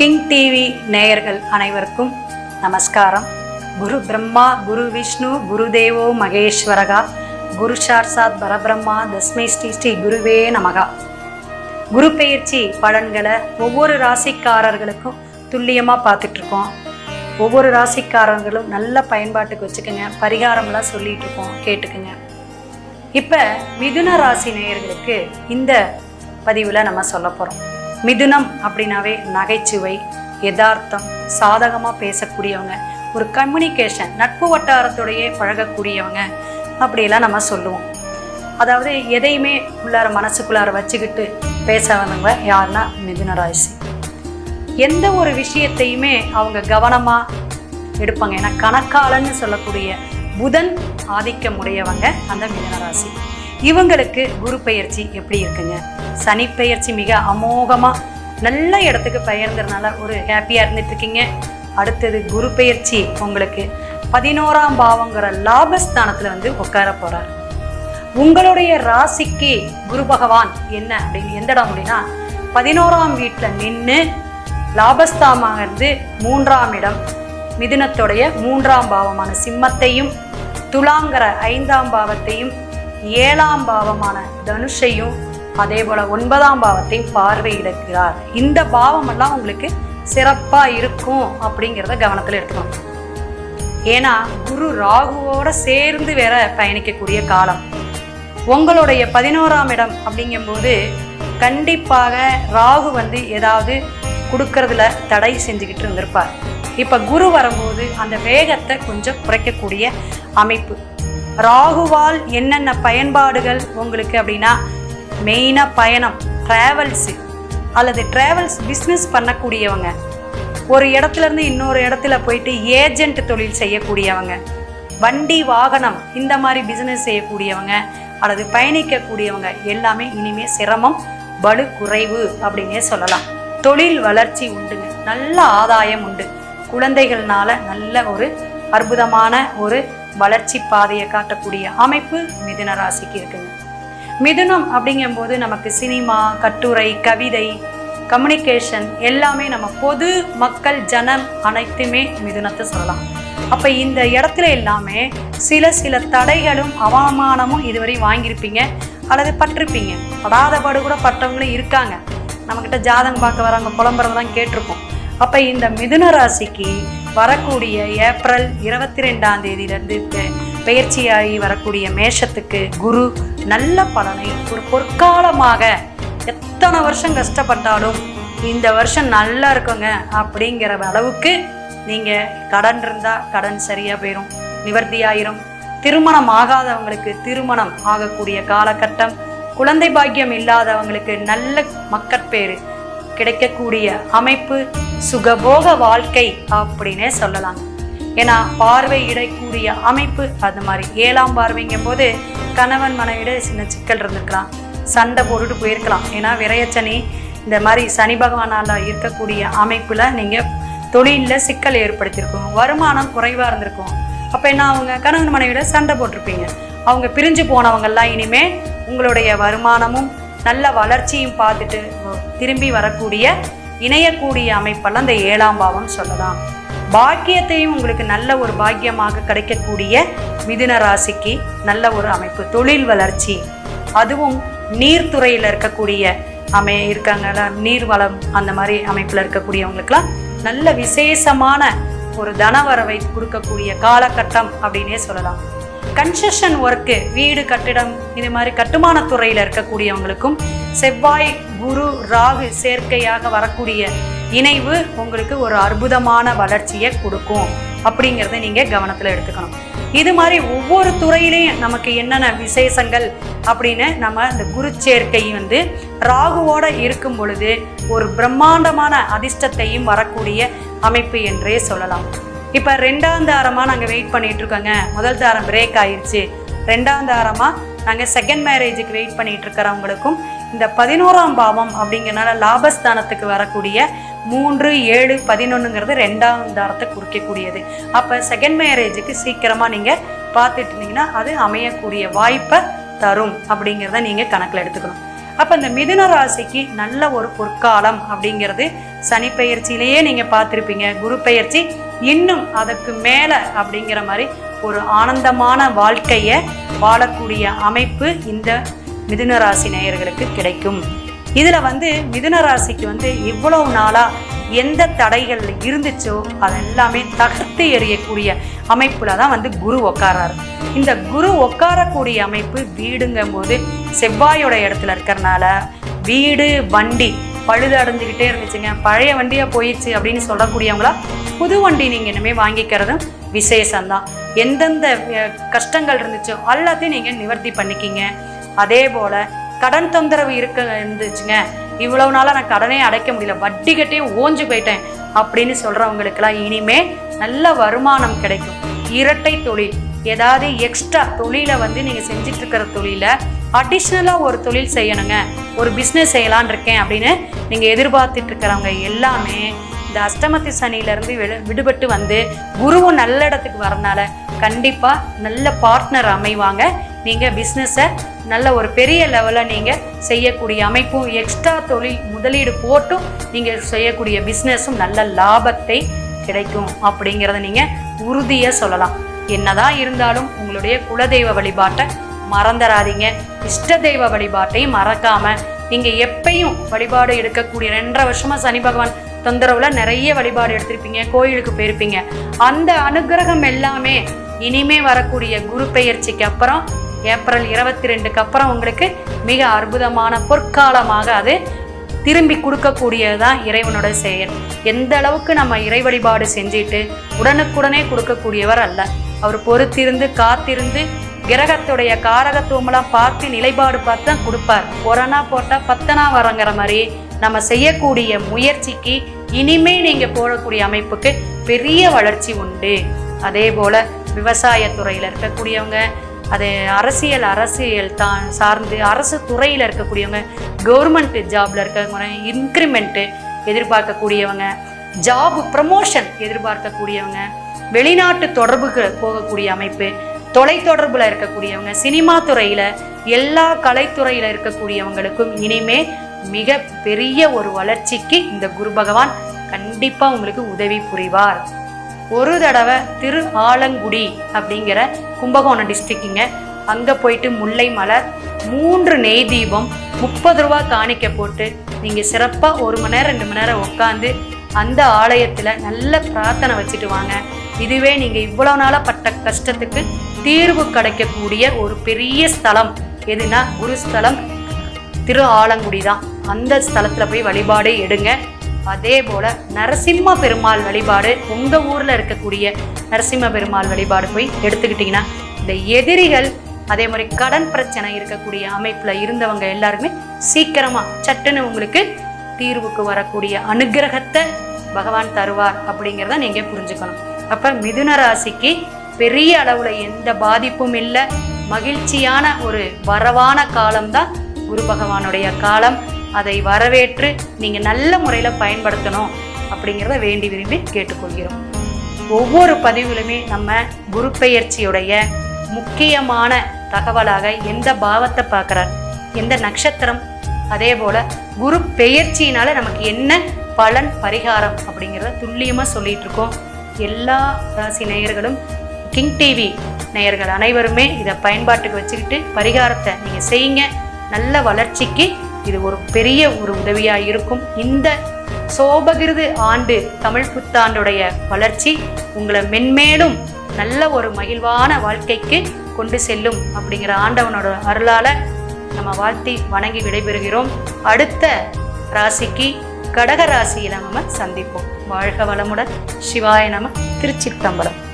King TV நேயர்கள் அனைவருக்கும் நமஸ்காரம். குரு பிரம்மா குரு விஷ்ணு குரு தேவோ மகேஸ்வரகா குரு சாட்சாத் பரபிரம்மா தஸ்மை ஸ்ரீ ஸ்ரீ குருவே நமகா. குரு பெயர்ச்சி பலன்களை ஒவ்வொரு ராசிக்காரர்களுக்கும் துல்லியமாக பார்த்துட்ருக்கோம். ஒவ்வொரு ராசிக்காரர்களும் நல்ல பயன்பாட்டுக்கு வச்சுக்கோங்க. பரிகாரம்லாம் சொல்லிட்டு இருக்கோம் கேட்டுக்குங்க. இப்போ மிதுன ராசி நேயர்களுக்கு இந்த பதிவில் நம்ம சொல்ல போகிறோம் மிதுனம் அப்படின்னாவே நகைச்சுவை யதார்த்தம் சாதகமாக பேசக்கூடியவங்க ஒரு கம்யூனிகேஷன் நட்பு வட்டாரத்தோடையே பழகக்கூடியவங்க அப்படியெல்லாம் நம்ம சொல்லுவோம். அதாவது எதையுமே உள்ளார மனசுக்குள்ளார வச்சுக்கிட்டு பேசாதவங்க யாருன்னா மிதுன ராசி எந்த ஒரு விஷயத்தையுமே அவங்க கவனமாக எடுப்பாங்க. ஏன்னா கணக்காளன்னு சொல்லக்கூடிய புதன் ஆதிக்கம் உடையவங்க அந்த மிதனராசி. இவங்களுக்கு குரு பயிற்சி எப்படி இருக்குங்க? சனி பயிற்சி மிக அமோகமாக நல்ல இடத்துக்கு பெயர்ந்ததுனால ஒரு ஹாப்பியாக இருந்துட்டு இருக்கீங்க அடுத்தது குரு பயிற்சி உங்களுக்கு பதினோராம் பாவங்கிற லாபஸ்தானத்தில் வந்து உட்கார போகிறார் உங்களுடைய ராசிக்கு குரு பகவான் என்ன அப்படின்னு எந்த இடம் அப்படின்னா பதினோராம் வீட்டில் நின்று லாபஸ்தாமாக இருந்து மூன்றாம் இடம் மிதுனத்துடைய மூன்றாம் பாவமான சிம்மத்தையும் துலாங்கிற ஐந்தாம் பாவத்தையும் ஏழாம் பாவமான தனுஷையும் அதே போல ஒன்பதாம் பாவத்தையும் பார்வையிடுகிறார். இந்த பாவமெல்லாம் உங்களுக்கு சிறப்பா இருக்கும் அப்படிங்கிறத கவனத்தில் எடுத்துக்கணும். ஏன்னா குரு ராகுவோட சேர்ந்து வேற பயணிக்கக்கூடிய காலம். உங்களுடைய பதினோராம் இடம் அப்படிங்கும்போது கண்டிப்பாக ராகு வந்து ஏதாவது கொடுக்கறதுல தடை செஞ்சுக்கிட்டு இருந்திருப்பார். இப்போ குரு வரும்போது அந்த வேகத்தை கொஞ்சம் குறைக்கக்கூடிய அமைப்பு. ராகுவால் என்னென்ன பயன்பாடுகள் உங்களுக்கு அப்படின்னா மெயினாக பயணம் ட்ராவல்ஸு அல்லது ட்ராவல்ஸ் பிஸ்னஸ் பண்ணக்கூடியவங்க. ஒரு இடத்துலேருந்து இன்னொரு இடத்துல போயிட்டு ஏஜென்ட் தொழில் செய்யக்கூடியவங்க. வண்டி வாகனம் இந்த மாதிரி பிஸ்னஸ் செய்யக்கூடியவங்க அல்லது பயணிக்கக்கூடியவங்க எல்லாமே இனிமே சிரமம் பலு குறைவு அப்படின்னே சொல்லலாம். தொழில் வளர்ச்சி உண்டுங்க. நல்ல ஆதாயம் உண்டு. குழந்தைகள்னால நல்ல ஒரு அற்புதமான ஒரு வளர்ச்சி பாதையை காட்டக்கூடிய அமைப்பு மிதுன ராசிக்கு இருக்குங்க. மிதுனம் அப்படிங்கும்போது நமக்கு சினிமா கட்டுரை கவிதை கம்யூனிகேஷன் எல்லாமே நம்ம பொது மக்கள் ஜனம் அனைத்துமே மிதுனத்தை சொல்லலாம். அப்போ இந்த இடத்துல எல்லாமே சில சில தடைகளும் அவமானமும் இதுவரை வாங்கியிருப்பீங்க. அல்லது பட்டிருப்பீங்க. படாத பாடு கூட பட்டவங்களும் இருக்காங்க. நம்மக்கிட்ட ஜாதகம் பார்க்க வராங்க புலம்புறதெல்லாம் கேட்டிருக்கோம் அப்போ இந்த மிதுன ராசிக்கு வரக்கூடிய ஏப்ரல் இருபத்தி ரெண்டாம் தேதியிலிருந்து பெயர்ச்சியாகி வரக்கூடிய மேஷத்துக்கு குரு நல்ல பலனை ஒரு பொற்காலமாக எத்தனை வருஷம் கஷ்டப்பட்டாலும் இந்த வருஷம் நல்லா இருக்குங்க அப்படிங்கிற அளவுக்கு நீங்கள் கடன் இருந்தால் கடன் சரியாக போயிடும் நிவர்த்தி ஆயிரும் திருமணம் ஆகாதவங்களுக்கு திருமணம் ஆகக்கூடிய காலகட்டம். குழந்தை பாக்கியம் இல்லாதவங்களுக்கு நல்ல மக்கட்பேறு. கிடைக்கக்கூடிய அமைப்பு சுகபோக வாழ்க்கை அப்படின்னே சொல்லலாம். ஏன்னா பார்வையிடக்கூடிய அமைப்பு அது மாதிரி ஏழாம் பார்வைங்கும் போது கணவன் மனைவிட சின்ன சிக்கல் இருந்திருக்கலாம். சண்டை போட்டுட்டு போயிருக்கலாம். ஏன்னா விரையச்சனி இந்த மாதிரி சனி பகவானால் இருக்கக்கூடிய அமைப்பில் நீங்கள் தொழிலில் சிக்கல் ஏற்படுத்தியிருக்கும். வருமானம் குறைவாக இருந்திருக்கும். அப்போ என்ன அவங்க கணவன் மனைவிட சண்டை போட்டிருப்பீங்க. அவங்க பிரிஞ்சு போனவங்கெல்லாம் இனிமே உங்களுடைய வருமானமும் நல்ல வளர்ச்சியும் பார்த்துட்டு திரும்பி வரக்கூடிய இணையக்கூடிய அமைப்பெல்லாம் இந்த ஏழாம் பாவம் சொல்லலாம். பாக்கியத்தையும் உங்களுக்கு நல்ல ஒரு பாக்கியமாக கிடைக்கக்கூடிய மிதுன ராசிக்கு நல்ல ஒரு அமைப்பு. தொழில் வளர்ச்சி. அதுவும் நீர்த்துறையில் இருக்கக்கூடிய அமை இருக்காங்கல்ல நீர் வளம் அந்த மாதிரி அமைப்பில் இருக்கக்கூடியவங்களுக்கெல்லாம் நல்ல விசேஷமான ஒரு தனவரவை கொடுக்கக்கூடிய காலகட்டம் அப்படின்னே சொல்லலாம். கன்ஸ்ட்ரக்ஷன் ஒர்க்கு வீடு கட்டிடம் இது மாதிரி கட்டுமான துறையில் இருக்கக்கூடியவங்களுக்கும் செவ்வாய் குரு ராகு சேர்க்கையாக வரக்கூடிய இணைவு உங்களுக்கு ஒரு அற்புதமான வளர்ச்சியை கொடுக்கும். அப்படிங்கிறத நீங்கள் கவனத்தில் எடுத்துக்கணும். இது மாதிரி ஒவ்வொரு துறையிலையும் நமக்கு என்னென்ன விசேஷங்கள் அப்படின்னு நம்ம இந்த குரு சேர்க்கை வந்து ராகுவோட இருக்கும் பொழுது ஒரு பிரம்மாண்டமான அதிர்ஷ்டத்தையும் வரக்கூடிய அமைப்பு என்றே சொல்லலாம். இப்போ ரெண்டாம் தாரமாக நாங்கள் வெயிட் பண்ணிட்டு இருக்கோங்க. முதல் தாரம் பிரேக் ஆயிடுச்சு ரெண்டாம் தாரமாக நாங்கள் செகண்ட் மேரேஜுக்கு வெயிட் பண்ணிட்டு இருக்கிறவங்களுக்கும் இந்த பதினோராம் பாவம் அப்படிங்கிறனால லாபஸ்தானத்துக்கு வரக்கூடிய மூன்று ஏழு பதினொன்றுங்கிறது ரெண்டாம் தாரத்தை குறிக்கக்கூடியது. அப்போ செகண்ட் மேரேஜுக்கு சீக்கிரமாக நீங்கள் பார்த்துட்டு இருந்தீங்கன்னா அது அமையக்கூடிய வாய்ப்பை தரும் அப்படிங்கிறத நீங்கள் கணக்கில் எடுத்துக்கணும். அப்போ இந்த மிதுன ராசிக்கு நல்ல ஒரு பொற்காலம் அப்படிங்கிறது சனி பெயர்ச்சியிலேயே நீங்கள் பார்த்துருப்பீங்க. குரு பெயர்ச்சி இன்னும் அதற்கு மேலே அப்படிங்கிற மாதிரி ஒரு ஆனந்தமான வாழ்க்கையை வாழக்கூடிய அமைப்பு இந்த மிதுன ராசி நேயர்களுக்கு கிடைக்கும். இதில் வந்து மிதுன ராசிக்கு வந்து இவ்வளவு நாளாக எந்த தடைகள் இருந்துச்சோ அதெல்லாமே தகர்த்து எறியக்கூடிய அமைப்பில் தான் வந்து குரு உட்காராரு இந்த குரு உட்காரக்கூடிய அமைப்பு வீடுங்கும் போது செவ்வாயோட இடத்துல இருக்கிறனால வீடு வண்டி பழுது அடைஞ்சுக்கிட்டே இருந்துச்சுங்க. பழைய வண்டியாக போயிடுச்சு அப்படின்னு சொல்லக்கூடியவங்களா புது வண்டி நீங்கள் இனிமேல் வாங்கிக்கிறதும் விசேஷம்தான். எந்தெந்த கஷ்டங்கள் இருந்துச்சோ எல்லாத்தையும் நீங்கள் நிவர்த்தி பண்ணிக்கிங்க. அதே போல் கடன் தொந்தரவு இருக்க இருந்துச்சுங்க. இவ்வளவு நாளாக நான் கடனே அடைக்க முடியல வட்டி கட்டே ஓஞ்சு போயிட்டேன் அப்படின்னு சொல்கிறவங்களுக்கெல்லாம் இனிமே நல்ல வருமானம் கிடைக்கும். இரட்டை தொழில். ஏதாவது எக்ஸ்ட்ரா தொழிலை வந்து நீங்கள் செஞ்சுட்டு இருக்கிற தொழிலை அடிஷ்னலாக ஒரு தொழில் செய்யணுங்க. ஒரு பிஸ்னஸ் செய்யலான் இருக்கேன் அப்படின்னு நீங்கள் எதிர்பார்த்துட்டு இருக்கிறவங்க எல்லாமே இந்த அஷ்டமத்தி சனியிலேருந்து விடு விடுபட்டு வந்து குருவும் நல்ல இடத்துக்கு வரனால கண்டிப்பாக நல்ல பார்ட்னர் அமைவாங்க. நீங்கள் பிஸ்னஸை நல்ல ஒரு பெரிய லெவலில் நீங்கள் செய்யக்கூடிய அமைப்பும் எக்ஸ்ட்ரா தொழில் முதலீடு போட்டும் நீங்கள் செய்யக்கூடிய பிஸ்னஸும் நல்ல லாபத்தை கிடைக்கும் அப்படிங்கிறத நீங்கள் உறுதியாக சொல்லலாம். என்னதான் இருந்தாலும் உங்களுடைய குலதெய்வ வழிபாட்டை மறந்துடாதீங்க இஷ்ட தெய்வ வழிபாட்டையும் மறக்காமல் நீங்கள் எப்பயும் வழிபாடு எடுக்கக்கூடிய ரெண்டரை வருஷமாக சனி பகவான் தொந்தரவில் நிறைய வழிபாடு எடுத்திருப்பீங்க கோயிலுக்கு போயிருப்பீங்க. அந்த அனுகிரகம் எல்லாமே இனிமே வரக்கூடிய குரு பெயர்ச்சிக்கு அப்புறம் ஏப்ரல் இருபத்தி ரெண்டுக்கு அப்புறம் உங்களுக்கு மிக அற்புதமான பொற்காலமாக அது திரும்பி கொடுக்கக்கூடியதுதான் இறைவனோட செயல். எந்த அளவுக்கு நம்ம இறை வழிபாடு செஞ்சுட்டு உடனுக்குடனே கொடுக்கக்கூடியவர் அல்ல. அவர் பொறுத்திருந்து காத்திருந்து கிரகத்துடைய காரகத்துவமெல்லாம் பார்த்து நிலைப்பாடு பார்த்து தான் கொடுப்பார். கொரோனா போட்டால் பத்தனா வரங்கிற மாதிரி நம்ம செய்யக்கூடிய முயற்சிக்கு இனிமே நீங்கள் போடக்கூடிய அமைப்புக்கு பெரிய வளர்ச்சி உண்டு. அதே போல் விவசாயத்துறையில் இருக்கக்கூடியவங்க அது அரசியல் அரசியல் தான் சார்ந்து அரசு துறையில் இருக்கக்கூடியவங்க கவர்மெண்ட் ஜாப்ல இருக்கவங்க இன்க்ரிமெண்ட்டு எதிர்பார்க்கக்கூடியவங்க ஜாப் ப்ரமோஷன் எதிர்பார்க்கக்கூடியவங்க வெளிநாட்டு தொடர்புக்கு போகக்கூடிய அமைப்பு தொலைத்தொடர்பில் இருக்கக்கூடியவங்க சினிமா துறையில எல்லா கலைத்துறையில இருக்கக்கூடியவங்களுக்கும் இனிமே மிக பெரிய ஒரு வளர்ச்சிக்கு இந்த குரு பகவான் கண்டிப்பா உங்களுக்கு உதவி புரிவார். ஒரு தடவை திரு ஆலங்குடி அப்படிங்கிற கும்பகோணம் டிஸ்ட்ரிக்ட்டுங்க அங்கே போயிட்டு முல்லை மலர் மூன்று நெய் தீபம் முப்பது ரூபா காணிக்க போட்டு நீங்கள் சிறப்பாக ஒரு மணி நேரம் ரெண்டு மணி நேரம் உட்காந்து அந்த ஆலயத்தில் நல்ல பிரார்த்தனை வச்சுட்டு வாங்க. இதுவே நீங்கள் இவ்வளோ நாளாக பட்ட கஷ்டத்துக்கு தீர்வு கிடைக்கக்கூடிய ஒரு பெரிய ஸ்தலம். எதுனா குருஸ்தலம் திரு ஆலங்குடி தான். அந்த ஸ்தலத்தில் போய் வழிபாடு எடுங்க. அதே போல நரசிம்ம பெருமாள் வழிபாடு உங்க ஊர்ல இருக்கக்கூடிய நரசிம்ம பெருமாள் வழிபாடு போய் எடுத்துக்கிட்டீங்கன்னா இந்த எதிரிகள் அதே மாதிரி கடன் பிரச்சனை இருக்கக்கூடிய அமைப்புல இருந்தவங்க எல்லாருமே சீக்கிரமா சட்டுன்னு உங்களுக்கு தீர்வுக்கு வரக்கூடிய அனுகிரகத்தை பகவான் தருவார் அப்படிங்கிறத நீங்க புரிஞ்சுக்கணும். அப்ப மிதுன ராசிக்கு பெரிய அளவுல எந்த பாதிப்பும் இல்லை. மகிழ்ச்சியான ஒரு வரவான காலம்தான் குரு பகவானுடைய காலம். அதை வரவேற்று நீங்கள் நல்ல முறையில் பயன்படுத்தணும் அப்படிங்கிறத வேண்டி விரும்பி கேட்டுக்கொள்கிறோம். ஒவ்வொரு பதிவுகளுமே நம்ம குரு பெயர்ச்சியுடைய முக்கியமான தகவலாக எந்த பாவத்தை பார்க்குறார் எந்த நட்சத்திரம் அதே போல் குரு பெயர்ச்சியினால நமக்கு என்ன பலன் பரிகாரம் அப்படிங்கிறத துல்லியமாக சொல்லிட்டு இருக்கோம். எல்லா ராசி நேயர்களும் கிங் டிவி நேயர்கள் அனைவருமே இதை பயன்பாட்டுக்கு வச்சுக்கிட்டு பரிகாரத்தை நீங்கள் செய்யுங்க. நல்ல வளர்ச்சிக்கு இது ஒரு பெரிய ஒரு உதவியாக இருக்கும். இந்த சோபகிருது ஆண்டு தமிழ் புத்தாண்டுடைய வளர்ச்சி உங்களை மென்மேலும் நல்ல ஒரு மகிழ்வான வாழ்க்கைக்கு கொண்டு செல்லும் அப்படிங்கிற ஆண்டவனோட அருளால நம்ம வாழ்த்தி வணங்கி விடைபெறுகிறோம். அடுத்த ராசிக்கு கடக ராசியில நம்ம சந்திப்போம். வாழ்க வளமுடன். சிவாய நம. திருச்சித்தம்பலம்